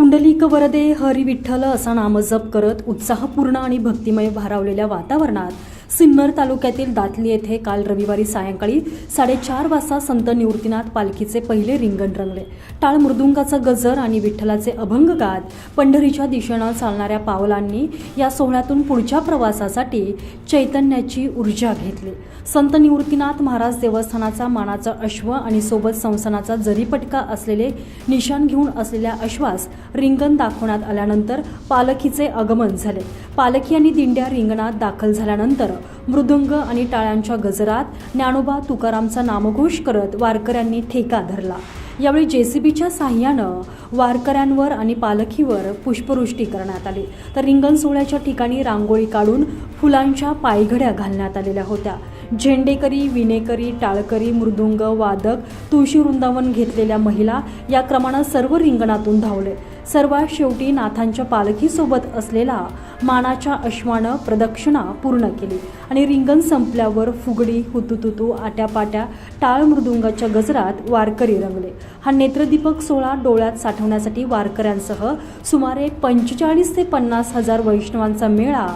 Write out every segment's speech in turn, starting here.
पुंडलिक वरदे हरी विठ्ठल असा नामजप करत उत्साहपूर्ण आणि भक्तिमय भारावलेल्या वातावरणात सिन्नर तालुक्यातील दातली येथे काल रविवारी सायंकाळी साडेचार वाजता संत निवृत्तीनाथ पालखीचे पहिले रिंगण रंगले. टाळ मृदुंगाचा गजर आणि विठ्ठलाचे अभंग गात पंढरीच्या दिशेनं चालणाऱ्या पावलांनी या सोहळ्यातून पुढच्या प्रवासासाठी चैतन्याची ऊर्जा घेतली. संत निवृत्तीनाथ महाराज देवस्थानाचा मानाचा अश्व आणि सोबत संस्थानाचा जरीपटका असलेले निशाण घेऊन असलेल्या अश्वास रिंगण दाखवण्यात आल्यानंतर पालखीचे आगमन झाले. पालखी आणि दिंड्या रिंगणात दाखल झाल्यानंतर मृदुंग आणि टाळ्यांच्या गजरात ज्ञानोबा तुकारामचा नामघोष करत वारकऱ्यांनी ठेका धरला. यावेळी जेसीबीच्या साह्यानं वारकऱ्यांवर आणि पालखीवर पुष्पवृष्टी करण्यात आली. तर रिंगण सोहळ्याच्या ठिकाणी रांगोळी काढून फुलांच्या पायघड्या घालण्यात आलेल्या होत्या. झेंडेकरी विणेकरी टाळकरी मृदुंग वादक तुळशी वृंदावन घेतलेल्या महिला या क्रमानं सर्व रिंगणातून धावले. सर्वात शेवटी नाथांच्या पालखीसोबत असलेला मानाच्या अश्वानं प्रदक्षिणा पूर्ण केली आणि रिंगण संपल्यावर फुगडी हुतुतुतू आट्यापाट्या टाळ मृदुंगाच्या गजरात वारकरी रंगले. हा नेत्रदीपक सोहळा डोळ्यात साठवण्यासाठी वारकऱ्यांसह सुमारे पंचेचाळीस ते पन्नास हजार वैष्णवांचा मेळा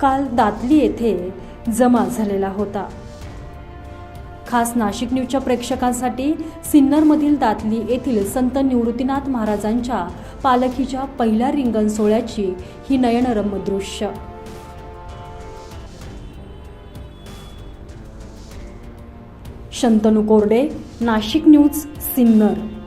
काल दातली येथे जमा झालेला होता. खास नाशिक न्यूजच्या प्रेक्षकांसाठी सिन्नरमधील दातली येथील संत निवृत्तीनाथ महाराजांच्या पालखीच्या पहिल्या रिंगण सोहळ्याची ही नयनरम्य दृश्य. शंतनू कोरडे नाशिक न्यूज सिन्नर.